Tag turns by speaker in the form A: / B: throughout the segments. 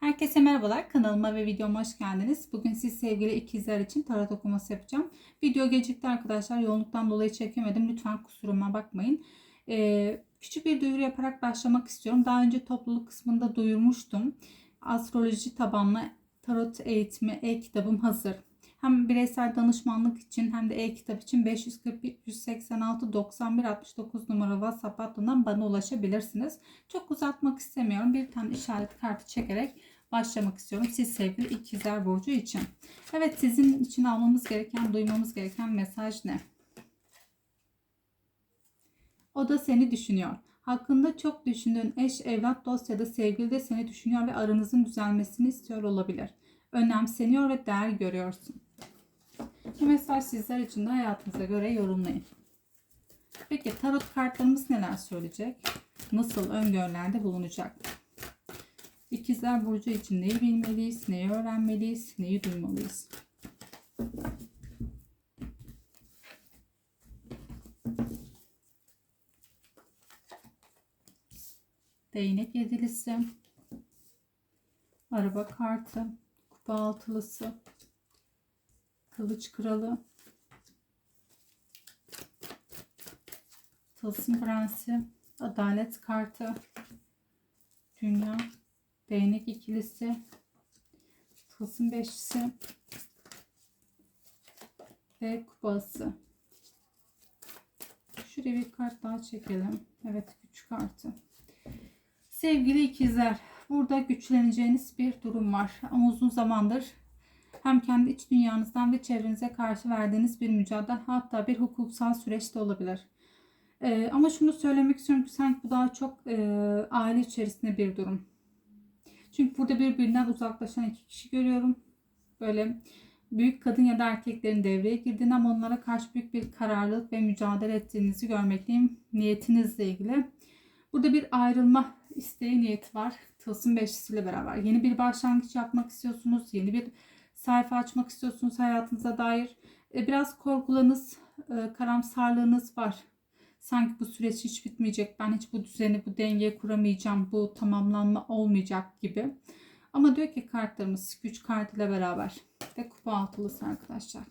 A: Herkese merhabalar. Kanalıma ve videoma hoş geldiniz. Bugün siz sevgili ikizler için tarot okuması yapacağım. Video gecikti arkadaşlar. Yoğunluktan dolayı çekemedim. Lütfen kusuruma bakmayın. Ee, küçük bir duyuru yaparak başlamak istiyorum. Daha önce topluluk kısmında duyurmuştum. Astroloji tabanlı tarot eğitimi e-kitabım hazır. Hem bireysel danışmanlık için hem de e-kitap için 541 186 91 69 numara WhatsApp hattından bana ulaşabilirsiniz. Çok uzatmak istemiyorum. Bir tane işaret kartı çekerek başlamak istiyorum. Siz sevgili ikizler burcu için. Evet sizin için almamız gereken, duymamız gereken mesaj ne? O da seni düşünüyor. Hakkında çok düşündüğün eş, evlat, dost ya da sevgili de seni düşünüyor ve aranızın düzelmesini istiyor olabilir. Önemseniyor ve değer görüyorsun. Bu mesaj sizler için de hayatınıza göre yorumlayın. Peki tarot kartlarımız neler söyleyecek? Nasıl öngörülerde bulunacak? İkizler Burcu için neyi bilmeliyiz, neyi öğrenmeliyiz, neyi duymalıyız? Değnek yedilisi, araba kartı, kupa altılısı, kılıç kralı, tılsım prensi, adalet kartı, dünya, değnek ikilisi, tılsım beşlisi ve kupası. Şuraya bir kart daha çekelim. Evet güç kartı. Sevgili ikizler, burada güçleneceğiniz bir durum var. Ama uzun zamandır hem kendi iç dünyanızdan ve çevrenize karşı verdiğiniz bir mücadele hatta bir hukuksal süreçte olabilir. Ee, ama şunu söylemek istiyorum ki sanki bu daha çok e, aile içerisinde bir durum. Çünkü burada birbirinden uzaklaşan iki kişi görüyorum. Böyle büyük kadın ya da erkeklerin devreye girdiğini ama onlara karşı büyük bir kararlılık ve mücadele ettiğinizi görmekteyim. Niyetinizle ilgili. Burada bir ayrılma isteği niyeti var. Tılsım beşlisiyle beraber. Yeni bir başlangıç yapmak istiyorsunuz. Yeni bir sayfa açmak istiyorsunuz hayatınıza dair. E, biraz korkularınız, e, karamsarlığınız var. Sanki bu süreç hiç bitmeyecek. Ben hiç bu düzeni, bu dengeyi kuramayacağım. Bu tamamlanma olmayacak gibi. Ama diyor ki kartlarımız güç kartıyla beraber ve kupa altılısı arkadaşlar.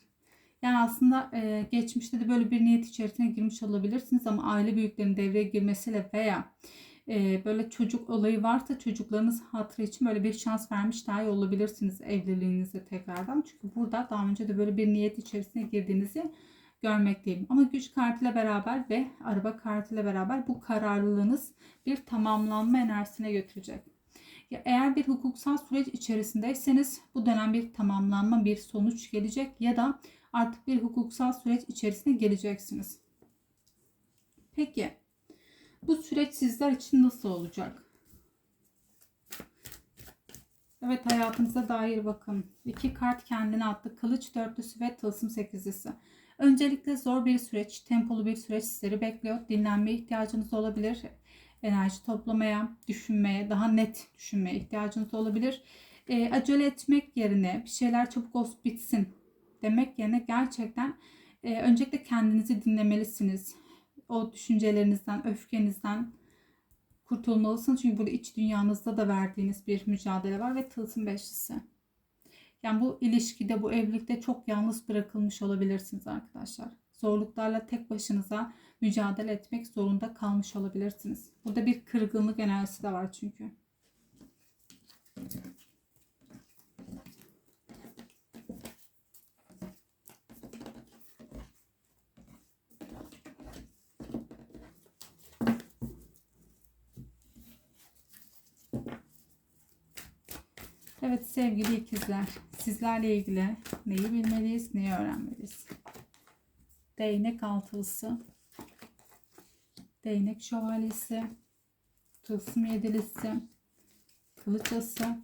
A: Yani aslında e, geçmişte de böyle bir niyet içerisine girmiş olabilirsiniz ama aile büyüklerinin devreye girmesiyle veya e, böyle çocuk olayı varsa çocuklarınız hatırı için böyle bir şans vermiş dahi olabilirsiniz evliliğinizde tekrardan. Çünkü burada daha önce de böyle bir niyet içerisine girdiğinizi görmekteyim. Ama güç kartıyla beraber ve araba kartıyla beraber bu kararlılığınız bir tamamlanma enerjisine götürecek. Ya eğer bir hukuksal süreç içerisindeyseniz bu dönem bir tamamlanma, bir sonuç gelecek ya da artık bir hukuksal süreç içerisine geleceksiniz. Peki bu süreç sizler için nasıl olacak? Evet hayatınıza dair bakın. İki kart kendine attı. Kılıç dörtlüsü ve tılsım sekizlisi. Öncelikle zor bir süreç, tempolu bir süreç sizleri bekliyor. Dinlenmeye ihtiyacınız olabilir. Enerji toplamaya, düşünmeye, daha net düşünmeye ihtiyacınız olabilir. E, acele etmek yerine bir şeyler çabuk olsun bitsin demek yerine gerçekten e, öncelikle kendinizi dinlemelisiniz. O düşüncelerinizden, öfkenizden kurtulmalısınız. Çünkü burada iç dünyanızda da verdiğiniz bir mücadele var ve tılsım beşlisi. Yani bu ilişkide, bu evlilikte çok yalnız bırakılmış olabilirsiniz arkadaşlar. Zorluklarla tek başınıza mücadele etmek zorunda kalmış olabilirsiniz. Burada bir kırgınlık enerjisi de var çünkü. Evet sevgili ikizler, sizlerle ilgili neyi bilmeliyiz, neyi öğrenmeliyiz? Değnek altılısı, değnek şövalyesi, tılsım yedilisi, kılıç ası,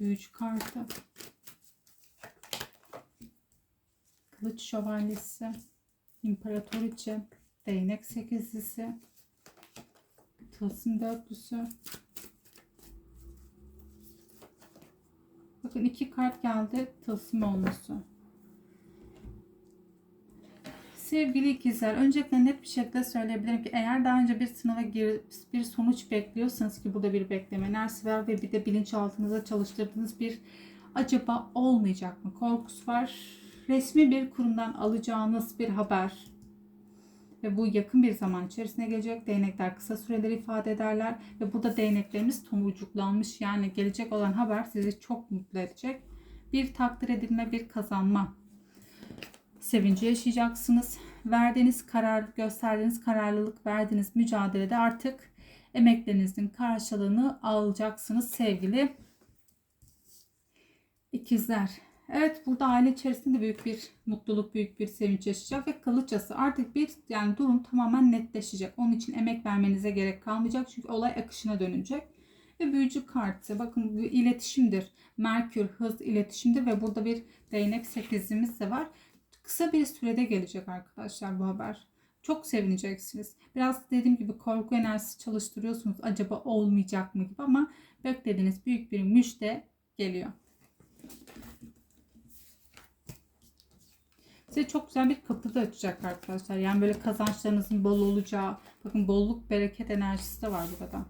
A: büyücü kartı, kılıç şövalyesi, imparatoriçe, değnek sekizlisi, tılsım dörtlüsü, Bakın iki kart geldi tılsım olması. Sevgili ikizler, öncelikle net bir şekilde söyleyebilirim ki eğer daha önce bir sınava girip bir sonuç bekliyorsanız ki burada bir bekleme enerjisi var ve bir de bilinçaltınıza çalıştırdığınız bir acaba olmayacak mı korkusu var. Resmi bir kurumdan alacağınız bir haber ve bu yakın bir zaman içerisine gelecek. Değnekler kısa süreleri ifade ederler ve burada değneklerimiz tomurcuklanmış yani gelecek olan haber sizi çok mutlu edecek. Bir takdir edilme, bir kazanma sevinci yaşayacaksınız. Verdiğiniz karar, gösterdiğiniz kararlılık, verdiğiniz mücadelede artık emeklerinizin karşılığını alacaksınız sevgili ikizler. Evet burada aile içerisinde büyük bir mutluluk, büyük bir sevinç yaşayacak ve kılıçası artık bir yani durum tamamen netleşecek. Onun için emek vermenize gerek kalmayacak çünkü olay akışına dönecek. Ve büyücü kartı bakın bu iletişimdir. Merkür hız iletişimdir ve burada bir değnek sekizimiz de var. Kısa bir sürede gelecek arkadaşlar bu haber. Çok sevineceksiniz. Biraz dediğim gibi korku enerjisi çalıştırıyorsunuz. Acaba olmayacak mı gibi ama beklediğiniz büyük bir müjde geliyor. Size çok güzel bir kapı da açacak arkadaşlar. Yani böyle kazançlarınızın bol olacağı. Bakın bolluk bereket enerjisi de var burada.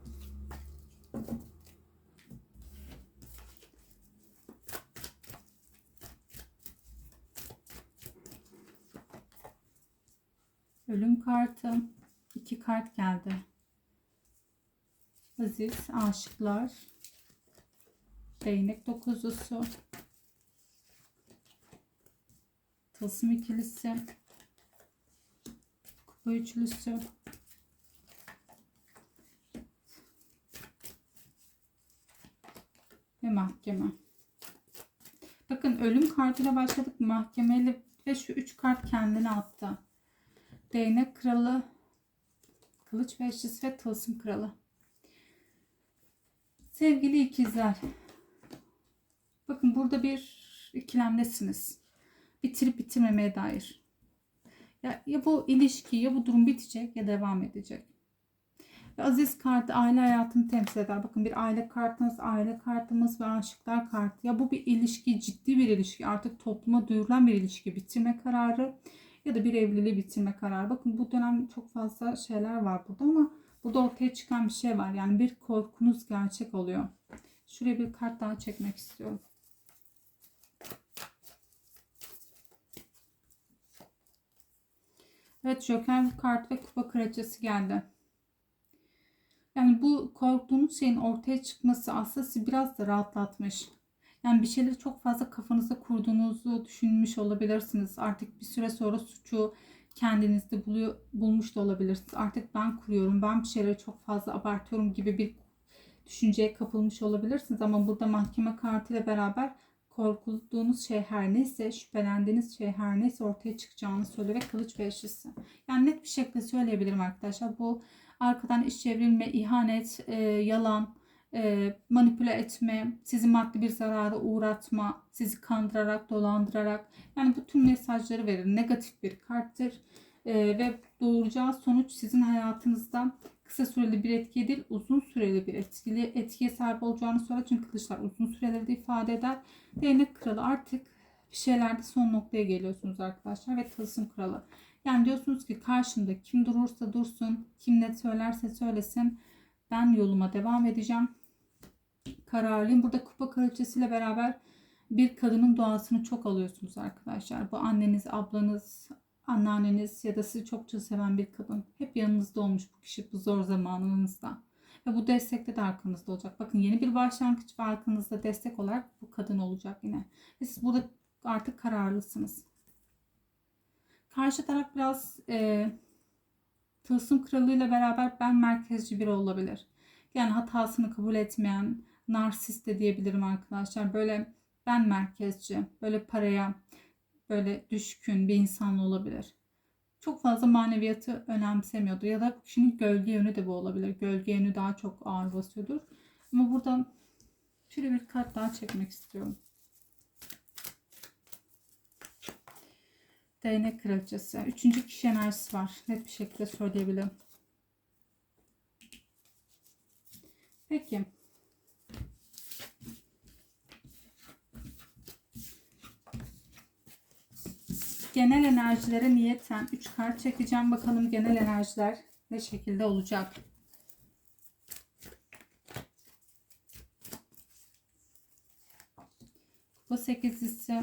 A: Ölüm kartı. iki kart geldi. Aziz, aşıklar. Değnek dokuzusu. Tılsım ikilisi. Kupa üçlüsü. Ve mahkeme. Bakın ölüm kartıyla başladık. Mahkemeyle ve şu üç kart kendini attı. Değnek kralı, kılıç beşlisi ve tılsım kralı. Sevgili ikizler. Bakın burada bir ikilemdesiniz. Bitirip bitirmemeye dair. Ya, ya bu ilişki ya bu durum bitecek ya devam edecek. Ve aziz kartı aile hayatını temsil eder. Bakın bir aile kartımız, aile kartımız ve aşıklar kartı. Ya bu bir ilişki, ciddi bir ilişki. Artık topluma duyurulan bir ilişki bitirme kararı ya da bir evliliği bitirme kararı. Bakın bu dönem çok fazla şeyler var burada ama burada ortaya çıkan bir şey var. Yani bir korkunuz gerçek oluyor. Şuraya bir kart daha çekmek istiyorum. Evet Joker kart ve kupa kraliçesi geldi. Yani bu korktuğunuz şeyin ortaya çıkması aslında sizi biraz da rahatlatmış. Yani bir şeyleri çok fazla kafanızda kurduğunuzu düşünmüş olabilirsiniz. Artık bir süre sonra suçu kendinizde buluyor, bulmuş da olabilirsiniz. Artık ben kuruyorum, ben bir şeyleri çok fazla abartıyorum gibi bir düşünceye kapılmış olabilirsiniz. Ama burada mahkeme kartıyla beraber korkulduğunuz şey her neyse, şüphelendiğiniz şey her neyse ortaya çıkacağını söylüyor ve kılıç beşlisi. Yani net bir şekilde söyleyebilirim arkadaşlar. Bu arkadan iş çevrilme, ihanet, e, yalan, e, manipüle etme, sizi maddi bir zarara uğratma, sizi kandırarak, dolandırarak yani bu tüm mesajları verir. Negatif bir karttır e, ve doğuracağı sonuç sizin hayatınızda kısa süreli bir etki değil, uzun süreli bir etkili etkiye sahip olacağını söyler. Çünkü kılıçlar uzun süreleri de ifade eder. Değnek kralı artık bir şeylerde son noktaya geliyorsunuz arkadaşlar ve tılsım kralı. Yani diyorsunuz ki karşımda kim durursa dursun, kim ne söylerse söylesin ben yoluma devam edeceğim kararlıyım. Burada kupa kraliçesiyle beraber bir kadının doğasını çok alıyorsunuz arkadaşlar. Bu anneniz, ablanız, anneanneniz ya da sizi çokça seven bir kadın. Hep yanınızda olmuş bu kişi bu zor zamanınızda. Ve bu destekte de arkanızda olacak. Bakın yeni bir başlangıç ve arkanızda destek olarak bu kadın olacak yine. Ve siz burada artık kararlısınız. Karşı taraf biraz e, tılsım kralıyla beraber ben merkezci biri olabilir. Yani hatasını kabul etmeyen, narsist de diyebilirim arkadaşlar. Böyle ben merkezci, böyle paraya böyle düşkün bir insan olabilir. Çok fazla maneviyatı önemsemiyordur ya da kişinin gölge yönü de bu olabilir. Gölge yönü daha çok ağır basıyordur. Ama buradan şöyle bir kart daha çekmek istiyorum. Değnek kraliçesi. Üçüncü kişi enerjisi var. Net bir şekilde söyleyebilirim. Peki. Genel enerjilere niyeten 3 kart çekeceğim. Bakalım genel enerjiler ne şekilde olacak. Kupa sekizlisi,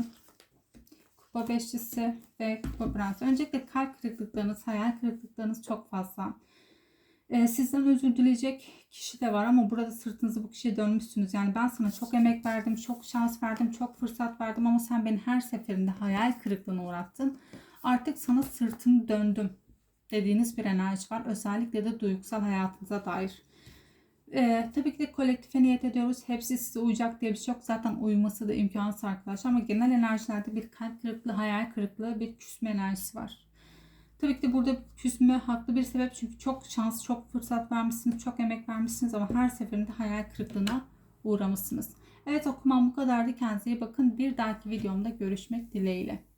A: kupa beşlisi ve kupa prensi. Öncelikle kalp kırıklıklarınız, hayal kırıklıklarınız çok fazla. Ee, sizden özür dileyecek kişi de var ama burada sırtınızı bu kişiye dönmüşsünüz. Yani ben sana çok emek verdim, çok şans verdim, çok fırsat verdim ama sen beni her seferinde hayal kırıklığına uğrattın. Artık sana sırtımı döndüm dediğiniz bir enerji var. Özellikle de duygusal hayatınıza dair. Ee, tabii ki de kolektife niyet ediyoruz. Hepsi size uyacak diye bir şey yok. Zaten uyuması da imkansız arkadaşlar. Ama genel enerjilerde bir kalp kırıklığı, hayal kırıklığı, bir küsme enerjisi var. Tabii ki de burada küsme haklı bir sebep. Çünkü çok şans, çok fırsat vermişsiniz, çok emek vermişsiniz ama her seferinde hayal kırıklığına uğramışsınız. Evet okumam bu kadardı. Kendinize iyi bakın. Bir dahaki videomda görüşmek dileğiyle.